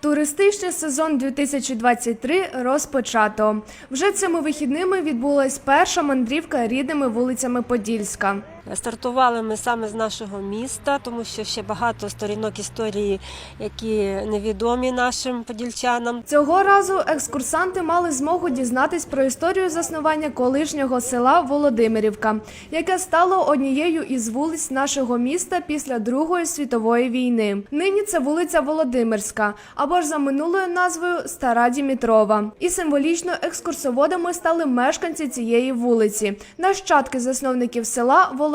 Туристичний сезон 2023 розпочато. Вже цими вихідними відбулась перша мандрівка рідними вулицями Подільська. Стартували ми саме з нашого міста, тому що ще багато сторінок історії, які невідомі нашим подільчанам. Цього разу екскурсанти мали змогу дізнатись про історію заснування колишнього села Володимирівка, яке стало однією із вулиць нашого міста після Другої світової війни. Нині це вулиця Володимирська, або ж за минулою назвою Стара Дімітрова. І символічно екскурсоводами стали мешканці цієї вулиці, нащадки засновників села Володимирівка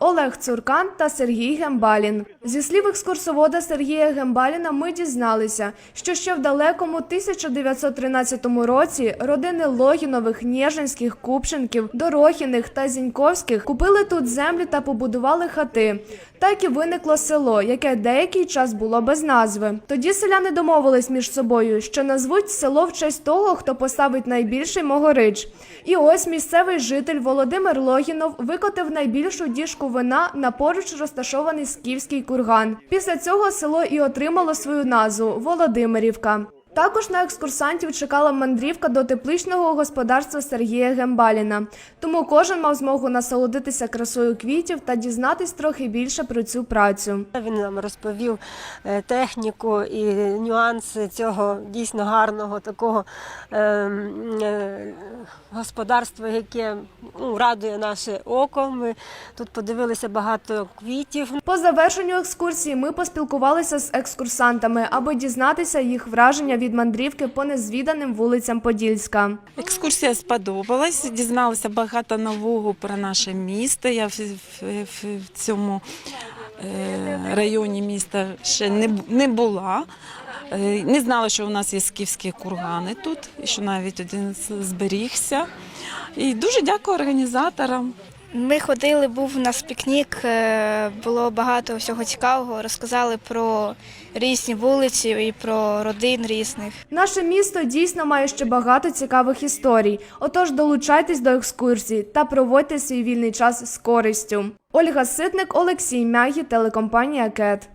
Олег Цуркан та Сергій Гембалін. Зі слів екскурсовода Сергія Гембаліна, ми дізналися, що ще в далекому 1913 році родини Логінових, Нєжинських, Купченків, Дорохіних та Зіньковських купили тут землі та побудували хати. Так і виникло село, яке деякий час було без назви. Тоді селяни домовились між собою, що назвуть село в честь того, хто поставить найбільший могорич. І ось місцевий житель Володимир Логінов викотив найбільшу діжку вина на поруч розташований скіфський курган. Після цього село і отримало свою назву Володимирівка. Також на екскурсантів чекала мандрівка до тепличного господарства Сергія Гембаліна. Тому кожен мав змогу насолодитися красою квітів та дізнатись трохи більше про цю працю. Він нам розповів е, техніку і нюанси цього дійсно гарного такого е, е, господарства, яке ну, радує наше око. Ми тут подивилися багато квітів. По завершенню екскурсії ми поспілкувалися з екскурсантами, аби дізнатися їх враження від мандрівки по незвіданим вулицям Подільська. Екскурсія сподобалась, дізналася багато нового про наше місто. Я в, в, в цьому е, районі міста ще не, не була. Е, Не знала, що у нас є скіфські кургани тут, і що навіть один зберігся. І дуже дякую організаторам. Ми ходили, був у нас пікнік, е, було багато всього цікавого. Розказали про різні вулиці і про родин різних. Наше місто дійсно має ще багато цікавих історій. Отож, долучайтесь до екскурсій та проводьте свій вільний час з користю. Ольга Ситник, Олексій Мягі, телекомпанія Кет.